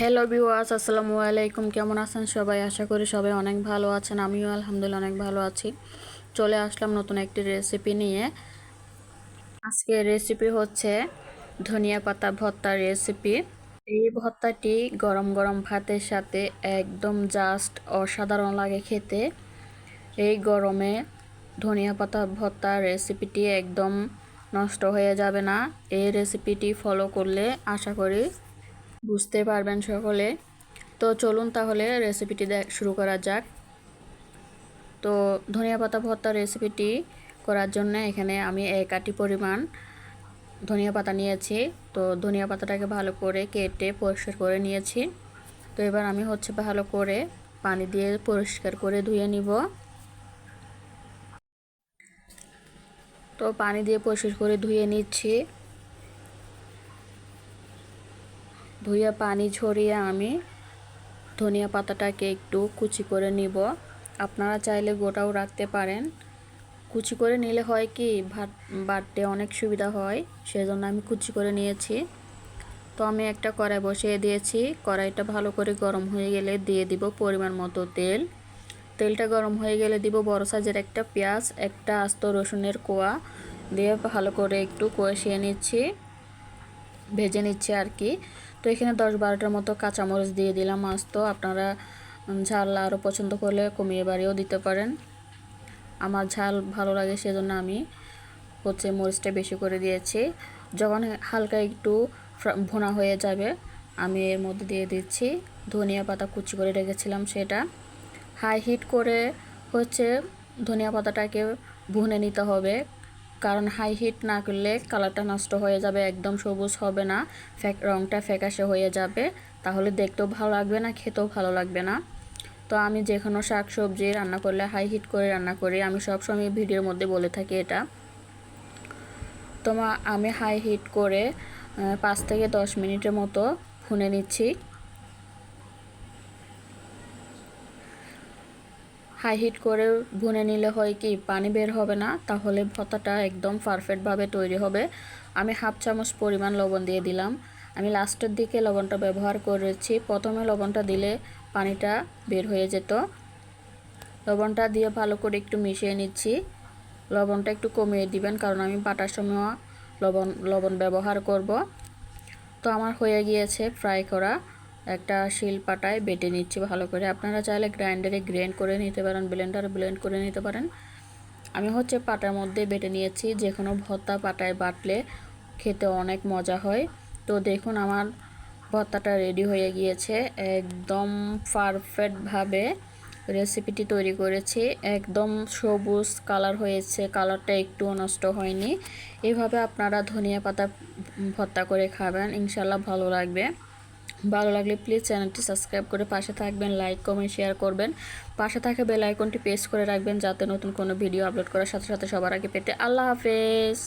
Hello বিওয়াস আসসালামু আলাইকুম। কেমন আছেন সবাই? আশা করি সবাই অনেক ভালো আছেন। আমিও আলহামদুলিল্লাহ অনেক ভালো আছি। চলে আসলাম নতুন একটি রেসিপি নিয়ে। আজকে রেসিপি হচ্ছে ধনিয়া পাতা ভর্তার রেসিপি এই ভর্তাটি গরম গরম ভাতের সাথে একদম জাস্ট অসাধারণ লাগে খেতে। এই গরমে ধনিয়া পাতা ভর্তার রেসিপিটি একদম নষ্ট হয়ে যাবে না। এই রেসিপিটি ফলো করলে আশা করি বুঝতে পারবেন সকলে। তো চলুন তাহলে রেসিপিটি শুরু করা যাক। তো ধনিয়া পাতা ভর্তার রেসিপিটি করার জন্য এখানে আমি এক আটি পরিমাণ ধনিয়া পাতা নিয়েছি। তো ধনিয়া পাতাটাকে ভালো করে কেটে পরিষ্কার করে নিয়েছি। তো এবার আমি হচ্ছে ভালো করে পানি দিয়ে পরিষ্কার করে ধুয়ে নিব। তো পানি দিয়ে পরিষ্কার করে ধুয়ে নিচ্ছি। ধুয়ে পানি ঝরিয়ে আমি ধনিয়া পাতাটাকে একটু কুচি করে নিব। আপনারা চাইলে গোটাও রাখতে পারেন। কুচি করে নিলে হয় কি, ভাত বাটতে অনেক সুবিধা হয়, সেজন্য আমি কুচি করে নিয়েছি। তো আমি একটা কড়াই বসিয়ে দিয়েছি। কড়াইটা ভালো করে গরম হয়ে গেলে দিয়ে দিব পরিমাণ মতো তেল। তেলটা গরম হয়ে গেলে দিব বড় সাইজের একটা পেঁয়াজ, একটা আস্ত রসুনের কোয়া দিয়ে ভালো করে একটু কষিয়ে নিচ্ছি, ভেজে নিচ্ছি আর কি। তো এখানে দশ বারোটার মতো কাঁচামরিচ দিয়ে দিলাম আস্ত আপনারা ঝাল আরও পছন্দ করলে কমিয়ে বাড়িয়েও দিতে পারেন। আমার ঝাল ভালো লাগে সেজন্য আমি হচ্ছে মরিচটা বেশি করে দিয়েছি। যখন হালকা একটু ভোনা হয়ে যাবে, আমি এর মধ্যে দিয়ে দিচ্ছি ধনিয়া পাতা কুচি করে রেখেছিলাম সেটা। হাই হিট করে হচ্ছে ধনিয়া পাতাটাকে ভুনে নিতে হবে। কারণ হাই হিট না করলে কালারটা নষ্ট হয়ে যাবে, একদম সবুজ হবে না ফ্যাক রঙটা ফ্যাকাশে হয়ে যাবে। তাহলে দেখতেও ভালো লাগবে না, খেতেও ভালো লাগবে না। তো আমি যে কোনো শাক সবজি রান্না করলে হাই হিট করে রান্না করি, আমি সবসময় ভিডিওর মধ্যে বলে থাকি এটা। তোমা আমি হাই হিট করে পাঁচ থেকে দশ মিনিটের মতো ভুনে নিচ্ছি। হাই হিট করে ভুনে নিলে হয় কি, পানি বের হবে না, তাহলে ভর্তাটা একদম পারফেক্টভাবে তৈরি হবে। আমি হাফ চামচ পরিমাণ লবণ দিয়ে দিলাম। আমি লাস্টের দিকে লবণটা ব্যবহার করেছি। প্রথমে লবণটা দিলে পানিটা বের হয়ে যেত। লবণটা দিয়ে ভালো করে একটু মিশিয়ে নিচ্ছি। লবণটা একটু কমিয়ে দিবেন, কারণ আমি বাটার সময় লবণ লবণ ব্যবহার করব। তো আমার হয়ে গিয়েছে ফ্রাই করা। একটা শিল পাটায় বেটে নিচ্ছি ভালো করে। আপনারা চাইলে গ্রাইন্ডারে গ্রেন্ড করে নিতে পারেন, ব্লেন্ডারে ব্লেন্ড করে নিতে পারেন। আমি হচ্ছে পাটার মধ্যে বেটে নিয়েছি যে কোনো ভর্তা পাটায় বাটলে খেতে অনেক মজা হয়। তো দেখুন আমার ভর্তাটা রেডি হয়ে গিয়েছে। একদম পারফেক্টভাবে রেসিপিটি তৈরি করেছি। একদম সবুজ কালার হয়েছে, কালারটা একটুও নষ্ট হয়নি। এভাবে আপনারা ধনিয়া পাতা ভর্তা করে খাবেন ইনশাল্লাহ ভালো লাগবে। ভালো লাগলে প্লিজ চ্যানেলটি সাবস্ক্রাইব করে পাশে থাকবেন লাইক কমেন্ট শেয়ার করবেন। পাশে থাকা বেল আইকনটি প্রেস করে রাখবেন যাতে নতুন কোনো ভিডিও আপলোড করার সাথে সাথে সবার আগে পেতে। আল্লাহ হাফেজ।